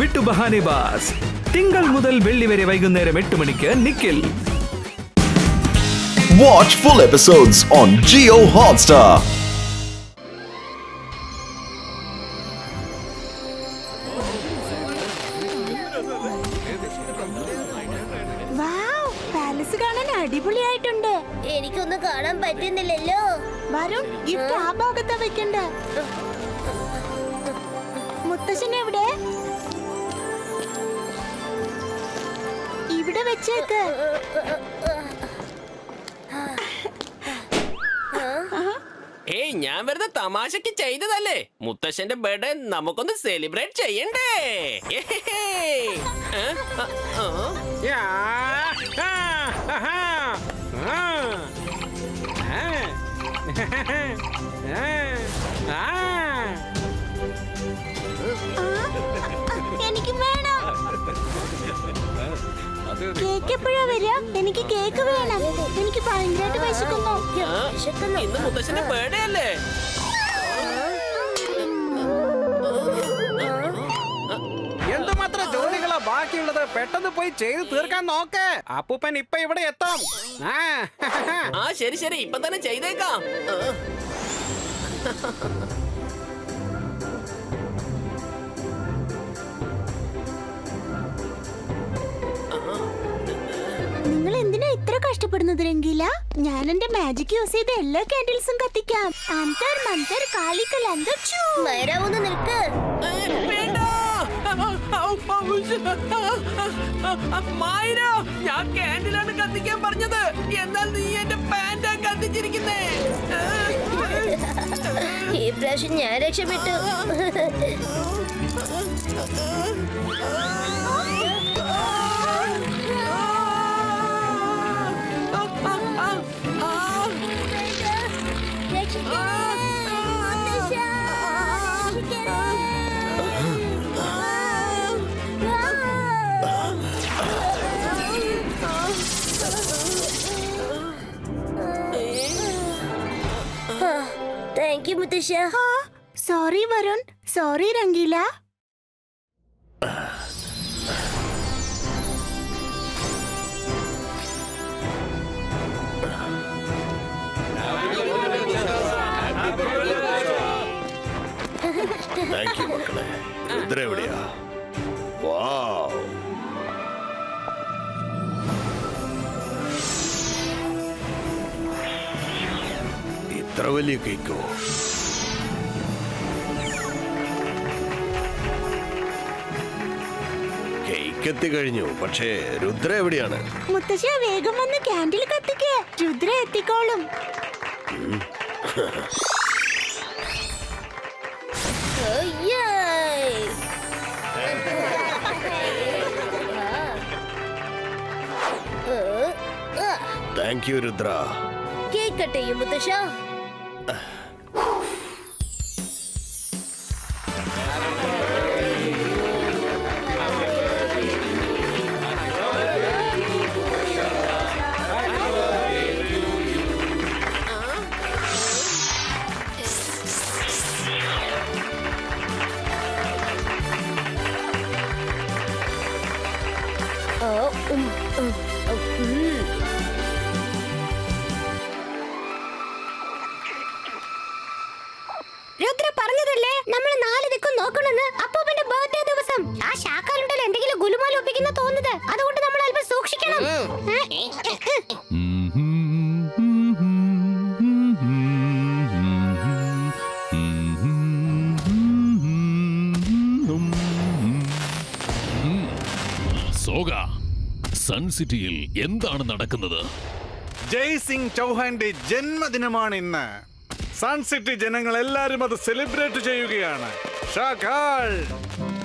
വിട്ടു ബഹാനെ ബാസ്. തിങ്കൾ മുതൽ വെള്ളി വരെ വൈകുന്നേരം എട്ട് മണിക്ക് നിക്കിൽ watch full episodes on Jio Hotstar wow palace കാണാൻ അടിപൊളിയായിട്ടുണ്ട്. എനിക്കൊന്നും കാണാൻ പറ്റുന്നില്ലല്ലോ. വരുൺ ഗിഫ്റ്റ് ആ ഭാഗത്താ വെക്കണ്ട? മുത്തശ്ശൻ എവിടെ? വെച്ചേക്ക്. ഏയ് ഞാൻ വെറുതെ തമാശക്ക് ചെയ്തതല്ലേ? മുത്തശ്ശന്റെ ബർത്ത്ഡേ നമുക്കൊന്ന് സെലിബ്രേറ്റ് ചെയ്യണ്ടേ? ആ. കേക്ക് എപ്പോഴാ വരിക? എനിക്ക് കേക്ക് വേണം. എനിക്ക് ഭയങ്കരമായിട്ട് വിശക്കുന്നു. ആ, ഇന്ന് മുത്തശ്ശന്റെ ബർത്ത്ഡേ അല്ലേ? എന്തുമാത്രം ജോലികളാ ബാക്കിയുള്ളത്? പെട്ടെന്ന് പോയി ചെയ്ത് തീർക്കാൻ നോക്ക്. അപ്പൂപ്പൻ ഇപ്പൊ ഇവിടെ എത്താം. ആ. ശരി ശരി. ഇപ്പൊ തന്നെ ചെയ്തേക്കാം. കഷ്ടപ്പെടുന്നത് രംഗീല ഞാൻ എന്റെ മാജിക് യൂസ് ചെയ്ത് എല്ലാ കാൻഡിൽസും കത്തിക്കാം അന്തർ മന്തർ കാലിക്കൽ അന്തർ ചൂ മൈര ഒന്ന് നിൽക്ക് വേണ്ട ഔ, ഔ, ശ്ശ്. മായിര ഞാൻ കാൻഡിലാണ് കത്തിക്കാൻ പറഞ്ഞത് എന്നാൽ നീ എന്റെ പാന്റാ കത്തിച്ചിരിക്കുന്നേ ഈ പ്രാവശ്യം ഞാൻ രക്ഷപ്പെട്ടു താങ്ക് യു മുത്തശ്ശ sorry Varun sorry Rangeela thank Rudra എവിടെയാ വാവ്. ഇത്ര വലിയ കേക്കോ? കേക്ക് എത്തി കഴിഞ്ഞു പക്ഷേ രുദ്ര എവിടെയാണ്? മുത്തശ്ശ വേഗം വന്ന് കാൻഡിൽ കത്തിക്കേ. Rudra എത്തിക്കോളും. Thank you Rudra cake നോക്കണമെന്ന് അപ്പൂപ്പന്റെ ബർത്ത്ഡേ ദിവസം. ആ ശാഖാലുണ്ടല്ലോ എന്തെങ്കിലും ഗുലുമാല ഒപ്പിക്കുന്ന തോന്നുന്നത്. അതുകൊണ്ട് നമ്മൾ അല്പം സൂക്ഷിക്കണം. സോഗ സൺ സിറ്റിയിൽ എന്താണ് നടക്കുന്നത്? ജയ് സിംഗ് ചൗഹാന്റെ ജന്മദിനമാണ് ഇന്ന്. സൺ സിറ്റി ജനങ്ങൾ എല്ലാരും അത് സെലിബ്രേറ്റ് ചെയ്യുകയാണ്.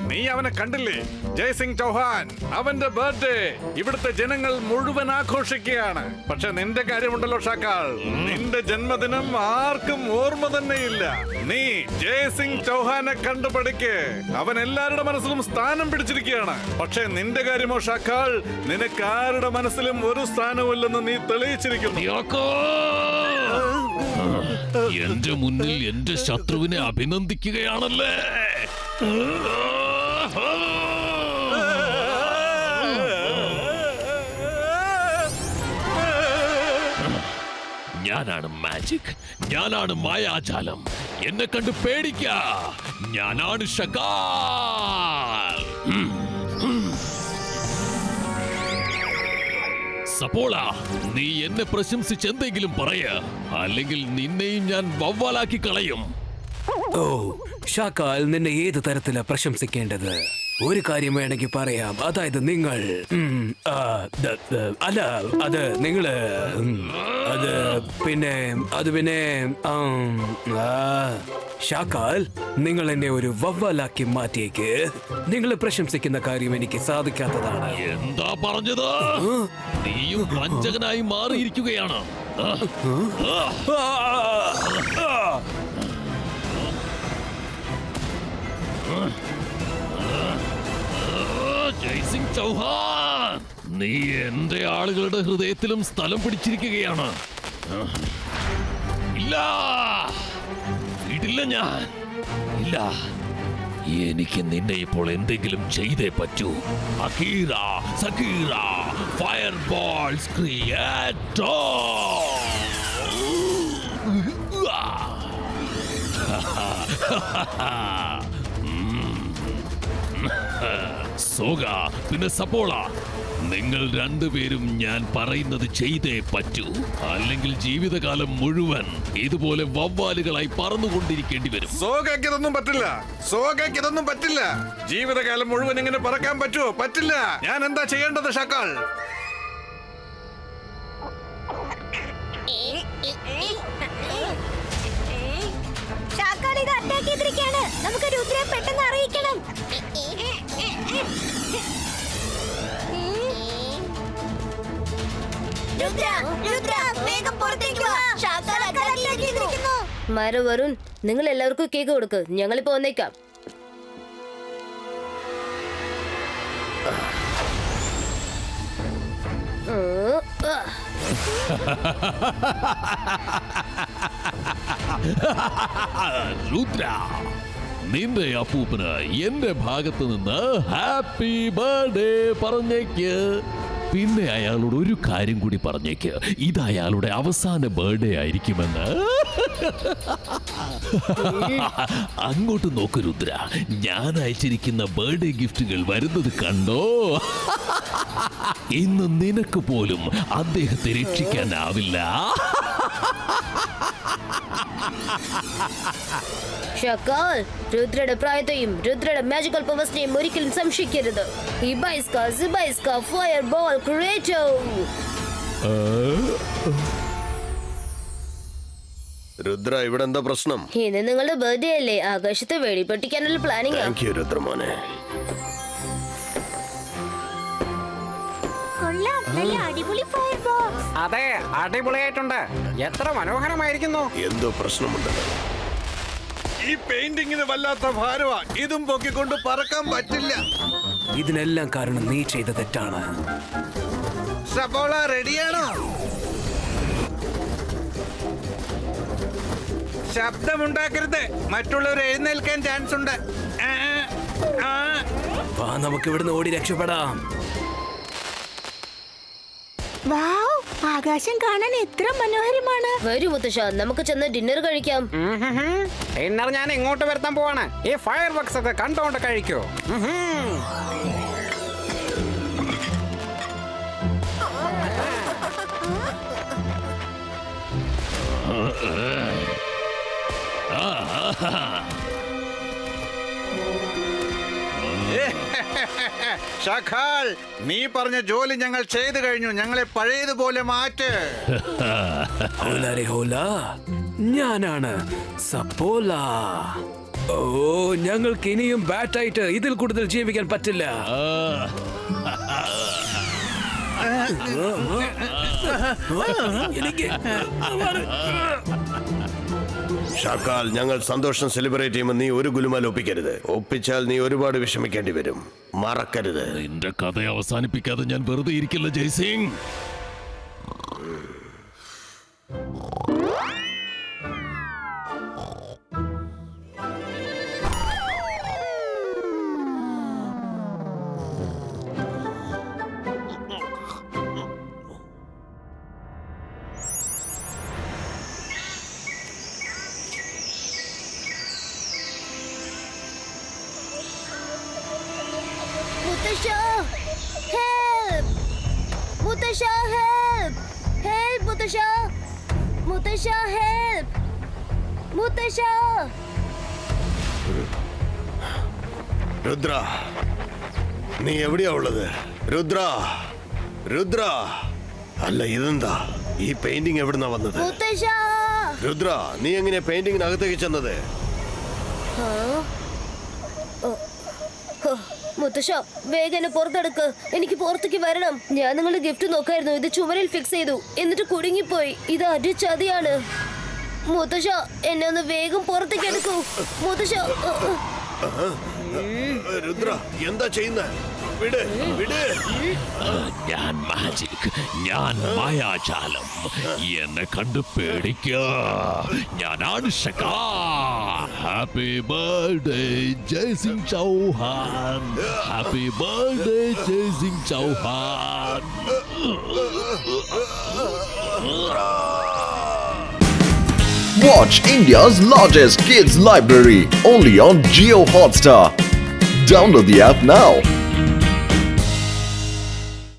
നീ അവനെ കണ്ടില്ലേ? ജയ്സിംഗ് ചൗഹാൻ അവന്റെ ബർത്ത്ഡേ ഇവിടുത്തെ ജനങ്ങൾ മുഴുവൻ ആഘോഷിക്കുകയാണ്. പക്ഷെ നിന്റെ കാര്യമുണ്ടല്ലോ ഷാക്കാൾ നിന്റെ ജന്മദിനം ആർക്കും ഓർമ്മ തന്നെയില്ല. നീ ജയ്സിംഗ് ചൗഹാനെ കണ്ടുപഠിക്ക്. അവൻ എല്ലാവരുടെ മനസ്സിലും സ്ഥാനം പിടിച്ചിരിക്കുകയാണ്. പക്ഷെ നിന്റെ കാര്യമോ ഷാക്കാൾ നിനക്ക് ആരുടെ മനസ്സിലും ഒരു സ്ഥാനമില്ലെന്ന് നീ തെളിയിച്ചിരിക്കുന്നു! എന്റെ മുന്നിൽ എന്റെ ശത്രുവിനെ അഭിനന്ദിക്കുകയാണല്ലേ? ഞാനാണ് മാജിക് ഞാനാണ് മായാജാലം. എന്നെ കണ്ട് പേടിക്ക. ഞാനാണ് ഷകാ സപ്പോള നീ എന്നെ പ്രശംസിച്ച് എന്തെങ്കിലും പറയ. അല്ലെങ്കിൽ നിന്നെയും ഞാൻ വവ്വാലാക്കി കളയും. ഓ ഷാക്കാൽ നിന്നെ ഏത് തരത്തിലാ പ്രശംസിക്കേണ്ടത്? ഒരു കാര്യം വേണമെങ്കിൽ പറയാം. അതായത് നിങ്ങൾ അല്ല അത് നിങ്ങൾ അത് പിന്നെ അത് പിന്നെ ഷാക്കാൽ നിങ്ങൾ എന്നെ ഒരു വവ്വാലാക്കി മാറ്റിയേക്ക്. നിങ്ങളെ പ്രശംസിക്കുന്ന കാര്യം എനിക്ക് സാധിക്കാത്തതാണ്. എന്താ പറഞ്ഞത്? നീയും വഞ്ചകനായി മാറിയിരിക്കുകയാണ്. ആ, ജയ്സിംഗ് ചൗഹാൻ! നീ എന്റെ ആളുകളുടെ ഹൃദയത്തിലും സ്ഥലം പിടിച്ചിരിക്കുകയാണ്. ഇല്ല! വീട്ടില്ല ഞാൻ. ഇല്ല. എനിക്ക് നിന്നെ ഇപ്പോൾ എന്തെങ്കിലും ചെയ്തേ പറ്റൂ. അക്കീറ സഖീറ ഫയർ ബോൾസ് ക്രിയേറ്റോ സോഗ പിന്നെ സപ്പോള നിങ്ങൾ രണ്ടുപേരും ഞാൻ പറയുന്നത് ചെയ്തേ പറ്റൂ. അല്ലെങ്കിൽ ജീവിതകാലം മുഴുവൻ ഇതുപോലെ വവ്വാലുകളായി പറന്നുകൊണ്ടിരിക്കേണ്ടി വരും. സോഗയ്ക്ക് ഇതൊന്നും പറ്റില്ല. സോഗയ്ക്ക് ഇതൊന്നും പറ്റില്ല. ജീവിതകാലം മുഴുവൻ ഇങ്ങനെ പറക്കാൻ പറ്റുമോ പറ്റില്ല. ഞാൻ എന്താ ചെയ്യേണ്ടത് ഷക്കാൾ? നമുക്ക് രുദ്രയെ പെട്ടെന്ന് അറിയിക്കണം രുദ്ര രുദ്ര വേഗം പുറത്തേക്ക് വാ. ഷാക്കാൽ അറ്റാക്ക് ചെയ്തിരിക്കുന്നു മര വരുൺ നിങ്ങൾ എല്ലാവർക്കും കേക്ക് കൊടുക്ക്. ഞങ്ങളിപ്പോ വന്നേക്കാം. രുദ്ര നിന്റെ അപ്പൂപ്പന് എന്റെ ഭാഗത്ത് നിന്ന് ഹാപ്പി ബർത്ത്ഡേ പറഞ്ഞേക്ക്. പിന്നെ അയാളോട് ഒരു കാര്യം കൂടി പറഞ്ഞേക്ക്. ഇത് അയാളുടെ അവസാന ബർത്ത്ഡേ ആയിരിക്കുമെന്ന്. അങ്ങോട്ട് നോക്ക് രുദ്ര. ഞാൻ അയച്ചിരിക്കുന്ന ബർത്ത്ഡേ ഗിഫ്റ്റുകൾ വരുന്നത് കണ്ടോ? ഇന്ന് നിനക്ക് പോലും അദ്ദേഹത്തെ രക്ഷിക്കാനാവില്ല. ഷക്കാൽ രുദ്രയുടെ പ്രായത്തെയും രുദ്രയുടെ മാജിക്കൽ പവേഴ്സിനെയും ഒരിക്കലും സംശയിക്കരുത്. ഇബൈസ്ക സിബൈസ്ക ഫയർ ബോൾ ക്രിയേറ്റോ രുദ്ര ഇവിടെ എന്താ പ്രശ്നം? ഇന്ന് നിങ്ങളുടെ ബർത്ത്ഡേ അല്ലേ? ആകാശത്ത് വെടിപ്പൊട്ടിക്കാനുള്ള പ്ലാനിങ് താങ്ക് യു രുദ്രമോനെ. കൊള്ളാം. നല്ല അടിപൊളി ഫയർ ബോക്സ് അതെ അടിപൊളിയായിട്ടുണ്ട്. എത്ര മനോഹരമായിരിക്കുന്നു. എന്തോ പ്രശ്നമുണ്ട്. ഈ പെയിന്റിങ്ങിന് വല്ലാത്ത ഭാരവ ഇതും പൊക്കിക്കൊണ്ട് പറക്കാൻ പറ്റില്ല. ഇതിനെല്ലാം കാരണം നീ ചെയ്ത തെറ്റാണ്. സബോള റെഡിയാണോ? ശബ്ദമുണ്ടാക്കരുത്. മറ്റുള്ളവർ എഴുന്നേൽക്കാൻ ചാൻസ് ഉണ്ട്. വാ നമുക്ക് ഇവിടുന്ന് ഓടി രക്ഷപ്പെടാം. വാവ്. ആകാശം കാണാൻ എത്ര മനോഹരമാണ്. വരൂ മുത്തശ്ശ നമുക്ക് ചെന്ന് ഡിന്നർ കഴിക്കാം. ഡിന്നർ ഞാൻ ഇങ്ങോട്ട് വരുത്താൻ പോവാണ്. ഈ ഫയർ വർക്സ് ഒക്കെ കണ്ടോണ്ട് കഴിക്കൂ. ha ഹും. ഷഖാൽ നീ പറഞ്ഞ ജോലി ഞങ്ങൾ ചെയ്തു കഴിഞ്ഞു ഞങ്ങളെ പഴയതുപോലെ മാറ്റ് ഹോലാരെ ഹോല ഞാനാണ് സപ്പോല ഓ ഞങ്ങൾക്ക് ഇനിയും ബാറ്റായിട്ട് ഇതിൽ കൂടുതൽ ജീവിക്കാൻ പറ്റില്ല എനിക്ക് ഷാക്കാൽ ഞങ്ങൾ സന്തോഷം സെലിബ്രേറ്റ് ചെയ്യുമ്പോൾ നീ ഒരു ഗുലുമാൽ ഒപ്പിക്കരുത്. ഒപ്പിച്ചാൽ നീ ഒരുപാട് വിഷമിക്കേണ്ടി വരും. മറക്കരുത്. നിന്റെ കഥ അവസാനിപ്പിക്കാതെ ഞാൻ വെറുതെ ഇരിക്കില്ല ജയ്സിംഗ് മുത്തശ്ശ ഹെൽപ്പ് മുത്തശ്ശ രുദ്ര നീ എവിടെയാ ഉള്ളത് രുദ്ര രുദ്ര അല്ല ഇതെന്താ ഈ പെയിന്റിംഗ് എവിടുന്നാ വന്നത്? മുത്തശ്ശ രുദ്ര നീ എങ്ങനെയാ പെയിന്റിങ്ങിനകത്തേക്ക് ചെന്നത്? മുത്തശ്ശ വേഗം പുറത്തെടുക്ക്. എനിക്ക് പുറത്തേക്ക് വരണം. ഞാൻ നിങ്ങളുടെ ഗിഫ്റ്റ് നോക്കായിരുന്നു. ഇത് ചുമരിൽ ഫിക്സ് ചെയ്തു. എന്നിട്ട് കുടുങ്ങിപ്പോയി. ഇത് അടി ചതിയാണ്. മുത്തശ്ശ എന്നെ ഒന്ന് വേഗം പുറത്തേക്ക് എടുക്കൂ. മുത്തശ്ശ. രുദ്ര എന്താ ചെയ്യുന്ന? വിട് വിട് ഞാൻ മാജിക് ഞാൻ മായാജാലം എന്നെ കണ്ടു പേടിക്ക ഞാനാണ് ഷക്കാ happy birthday Jai Singh Chauhan happy birthday Jai Singh Chauhan Watch India's largest kids library only on Geo Hotstar. Download the app now.